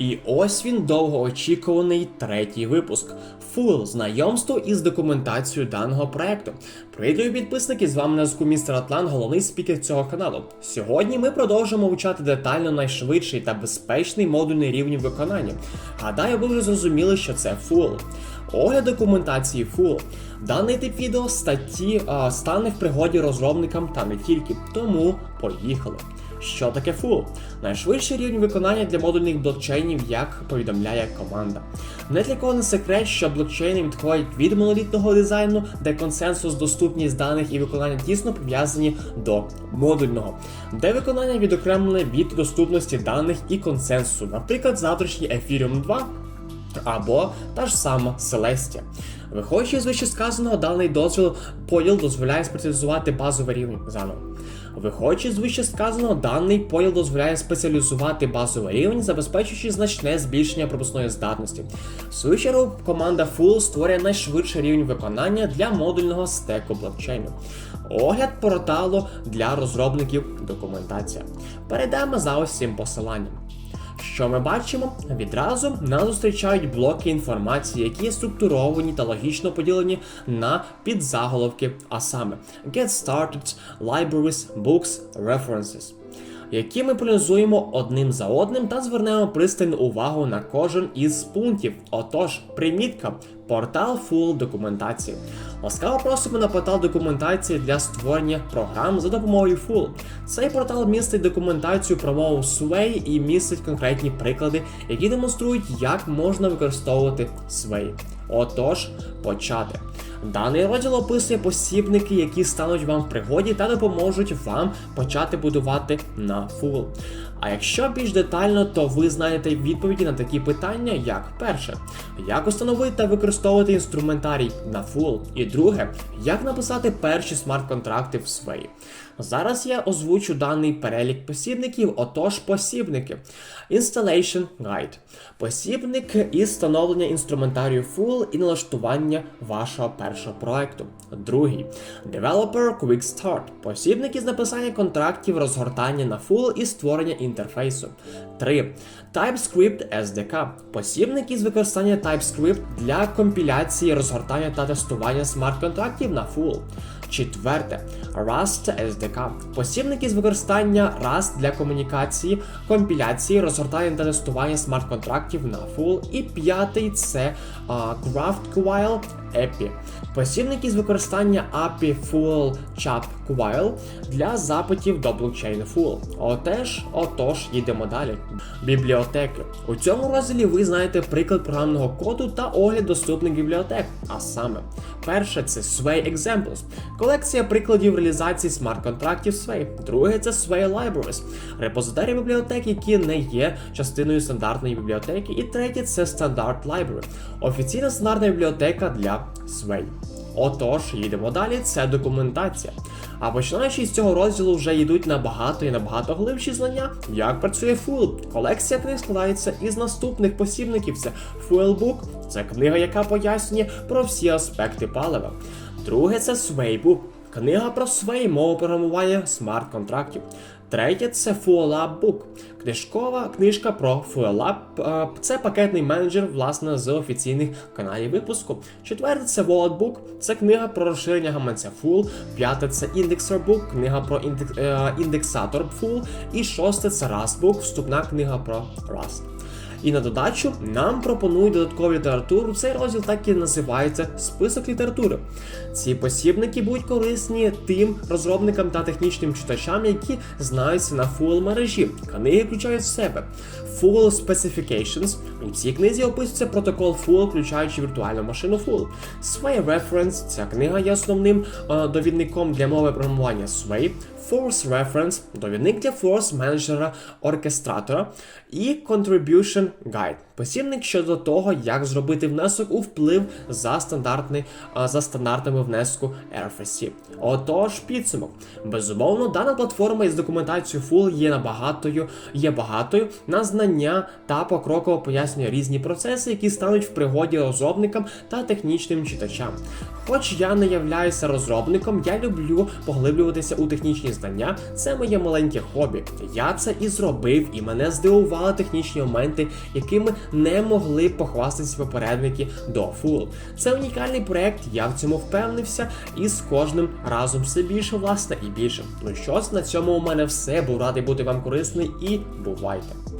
І ось він довгоочікуваний третій випуск. Фул знайомство із документацією даного проекту. Привіт, підписники! З вами на зв'язку містер Атлан, головний спікер цього каналу. Сьогодні ми продовжимо вивчати детально найшвидший та безпечний модульний рівень виконання. Гадаю, ви вже зрозуміли, що це фул. Огляд документації фул. Даний тип відео статті а, стане в пригоді розробникам та не тільки. Тому поїхали. Що таке фул? Найшвидший рівень виконання для модульних блокчейнів, як повідомляє команда. Не для кого не секрет, що блокчейни відходять від монолітного дизайну, де консенсус, доступність даних і виконання тісно пов'язані до модульного, де виконання відокремлене від доступності даних і консенсусу, наприклад, завтрашній Ethereum 2 або та ж сама Celestia. Виходячи з вищесказаного, даний дозвіл поділ дозволяє спеціалізувати базовий рівень заново. Виходячи з вищесказаного, даний поділ дозволяє спеціалізувати базовий рівень, забезпечуючи значне збільшення пропускної здатності. В свою чергу, команда Full створює найшвидший рівень виконання для модульного стеку блокчейну. Огляд порталу для розробників документація. Перейдемо за цим посиланням. Що ми бачимо? Відразу нас зустрічають блоки інформації, які структуровані та логічно поділені на підзаголовки, а саме Get Started, Libraries, Books, References, які ми проаналізуємо одним за одним та звернемо пристальну увагу на кожен із пунктів. Отож, примітка, портал Full документації. Ласкаво просимо на портал документації для створення програм за допомогою Full. Цей портал містить документацію про мову Sway і містить конкретні приклади, які демонструють, як можна використовувати Sway. Отож, почати. Даний розділ описує посібники, які стануть вам в пригоді та допоможуть вам почати будувати на Full. А якщо більш детально, то ви знайдете відповіді на такі питання, як перше, як установити та використовувати інструментарій на Full, і друге, як написати перші смарт-контракти в Sway. Зараз я озвучу даний перелік посібників, отож посібники. Installation Guide. Посібник із встановлення інструментарію Full і налаштування вашого першого проекту. Другий Developer Quick Start. Посібник із написання контрактів, розгортання на Full і створення інтерфейсу. 3. TypeScript SDK. Посібник із використання TypeScript для компіляції, розгортання та тестування смарт-контрактів на Full. Четверте Rust SDK. Посібник із використання Rust для комунікації, компіляції, розгортання та тестування смарт-контрактів на Full. І п'ятий це uh, GraphQL API. Посібник із використання API Full Chap QL для запитів до блокчейну Full. Отеж, отож, їдемо далі. Бібліотеки. У цьому розділі ви знаєте приклад програмного коду та огляд доступних бібліотек. А саме, перше це Sway Examples, колекція прикладів реалізації смарт-контрактів Sway. Друге це Sway Libraries, репозиторії бібліотек, які не є частиною стандартної бібліотеки. І третє це Standard Library, офіційна стандартна бібліотека для Sway. Отож, їдемо далі, це документація. А починаючи з цього розділу вже йдуть набагато і набагато глибші знання, як працює Fuel. Колекція книг складається із наступних посібників: це Book, це книга, яка пояснює про всі аспекти палива. Друге це Sway Book, книга про мову програмування смарт-контрактів. Третє це FuelUp Book, книжкова книжка про FuelUp. е, Це пакетний менеджер, власне, з офіційних каналів випуску. Четверте це Wallet Book, це книга про розширення гаманця Full. П'яте це Indexer Book, книга про е, індексатор Full. І шосте це Rust Book, вступна книга про Rust. І на додачу нам пропонують додаткову літературу. Цей розділ так і називається список літератури. Ці посібники будуть корисні тим розробникам та технічним читачам, які знаються на full мережі. Книги включають в себе Full Specifications. У цій книзі описується протокол Full, включаючи віртуальну машину Full. Sway Reference. Ця книга є основним е, довідником для мови програмування Sway. Force Reference, довідник для Force менеджера оркестратора і Contribution Guide. Посібник щодо того, як зробити внесок у вплив за стандартний за стандартами внеску RFC. Отож, підсумок. Безумовно, дана платформа із документацією Full є набагатою, є багатою на знання та покроково пояснює різні процеси, які стануть в пригоді розробникам та технічним читачам. Хоч я не являюся розробником, я люблю поглиблюватися у технічні знання це моє маленьке хобі. Я це і зробив, і мене здивували технічні моменти, якими не могли похвастатися попередники до Full. Це унікальний проект, я в цьому впевнився, і з кожним разом все більше, власне, і більше. Ну що ж, на цьому у мене все. Був радий бути вам корисний і бувайте.